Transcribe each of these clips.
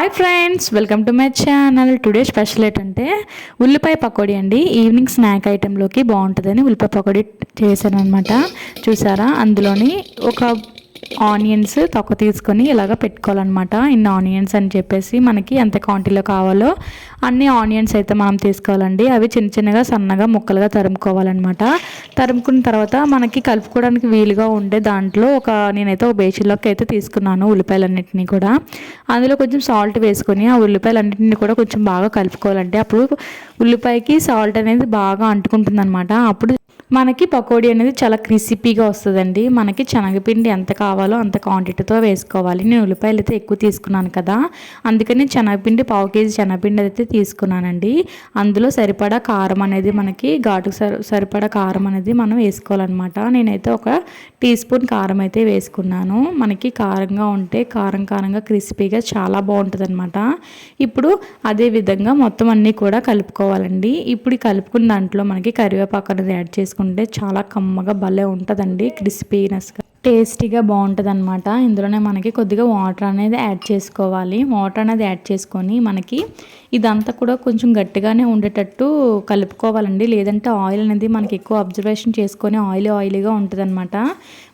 Hi friends welcome to my channel today special ఏంటంటే ఉల్లిపాయ పకోడీ అండి. ఈవినింగ్ స్నాక్ ఐటెంలోకి బాగుంటుందని ఉల్లిపాయ పకోడీ చేశాను అనమాట చూసారా? అందులోని ఒక ఆనియన్స్ తొక్క తీసుకొని ఇలాగ పెట్టుకోవాలన్నమాట. ఇన్ని ఆనియన్స్ అని చెప్పేసి మనకి ఎంత క్వాంటిటీలో కావాలో అన్ని ఆనియన్స్ అయితే మనం తీసుకోవాలండి. అవి చిన్న చిన్నగా సన్నగా ముక్కలుగా తరుముకోవాలన్నమాట. తరుముకున్న తర్వాత మనకి కలుపుకోవడానికి వీలుగా ఉండే దాంట్లో ఒక నేనైతే ఒక బేసిన్లోకి అయితే తీసుకున్నాను ఉల్లిపాయలన్నింటినీ కూడా. అందులో కొంచెం సాల్ట్ వేసుకొని ఆ ఉల్లిపాయలన్నింటినీ కూడా కొంచెం బాగా కలుపుకోవాలండి. అప్పుడు ఉల్లిపాయకి సాల్ట్ అనేది బాగా అంటుకుంటుంది అనమాట అప్పుడు మనకి పకోడీ అనేది చాలా క్రిసిపీగా వస్తుందండి. మనకి శనగపిండి ఎంత కావాలో అంత క్వాంటిటీతో వేసుకోవాలి. నేను ఉల్లిపాయలు అయితే ఎక్కువ తీసుకున్నాను కదా. అందుకని శనగపిండి పావు కేజీ శనగపిండి అయితే తీసుకున్నానండి. అందులో సరిపడా కారం అనేది మనకి ఘాటుకు సరిపడా కారం అనేది మనం వేసుకోవాలన్నమాట. నేనైతే ఒక టీ స్పూన్ కారం అయితే వేసుకున్నాను. మనకి కారంగా ఉంటే కారం కారంగా క్రిస్పీగా చాలా బాగుంటుంది అనమాట ఇప్పుడు అదే విధంగా మొత్తం అన్నీ కూడా కలుపుకోవాలండి. ఇప్పుడు కలుపుకున్న దాంట్లో మనకి కరివేపాకు అనేది యాడ్ చేసుకుంటే చాలా కమ్మగా భలే ఉంటుందండి క్రిస్పీనెస్గా టేస్టీగా బాగుంటుంది అనమాట ఇందులోనే మనకి కొద్దిగా వాటర్ అనేది యాడ్ చేసుకోవాలి. వాటర్ అనేది యాడ్ చేసుకొని మనకి ఇదంతా కూడా కొంచెం గట్టిగానే ఉండేటట్టు కలుపుకోవాలండి. లేదంటే ఆయిల్ అనేది మనకి ఎక్కువ అబ్జర్వేషన్ చేసుకొని ఆయిల్ ఆయిల్గా ఉంటుంది అనమాట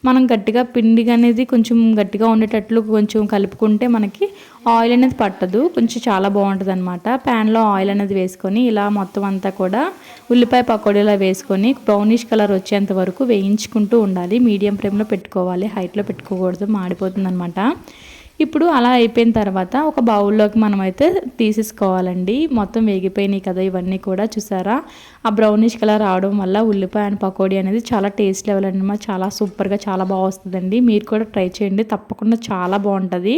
మనం గట్టిగా పిండి అనేది కొంచెం గట్టిగా ఉండేటట్లు కొంచెం కలుపుకుంటే మనకి ఆయిల్ అనేది పట్టదు. కొంచెం చాలా బాగుంటుంది అనమాట ప్యాన్లో ఆయిల్ అనేది వేసుకొని ఇలా మొత్తం అంతా కూడా ఉల్లిపాయ పకోడీలా వేసుకొని బ్రౌనిష్ కలర్ వచ్చేంత వరకు వేయించుకుంటూ ఉండాలి. మీడియం ఫ్లేమ్లో పెట్టుకోవాలి. హైట్లో పెట్టుకోకూడదు. మాడిపోతుంది అనమాట ఇప్పుడు అలా అయిపోయిన తర్వాత ఒక బౌల్లోకి మనమైతే తీసేసుకోవాలండి. మొత్తం వేగిపోయినాయి కదా ఇవన్నీ కూడా చూసారా? ఆ బ్రౌనిష్ కలర్ రావడం వల్ల ఉల్లిపాయ అండ్ పకోడీ అనేది చాలా టేస్ట్ లెవెల్ అనమాట చాలా సూపర్గా చాలా బాగా వస్తుందండి. మీరు కూడా ట్రై చేయండి. తప్పకుండా చాలా బాగుంటుంది.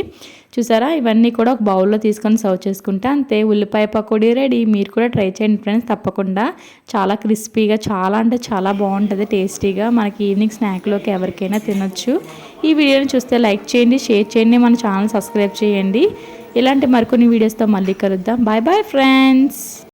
చూసారా? ఇవన్నీ కూడా ఒక బౌల్లో తీసుకొని సర్వ్ చేసుకుంటే అంతే. ఉల్లిపాయ పకోడీ రెడీ మీరు కూడా ట్రై చేయండి ఫ్రెండ్స్ తప్పకుండా. చాలా క్రిస్పీగా చాలా అంటే చాలా బాగుంటుంది. టేస్టీగా మనకి ఈవినింగ్ స్నాక్లోకి ఎవరికైనా తినొచ్చు. ఈ వీడియోని చూస్తే లైక్ చేయండి షేర్ చేయండి. మన ఛానల్ సబ్స్క్రైబ్ చేయండి. ఇలాంటి మరికొన్ని వీడియోస్తో మళ్ళీ కలుద్దాం. Bye bye friends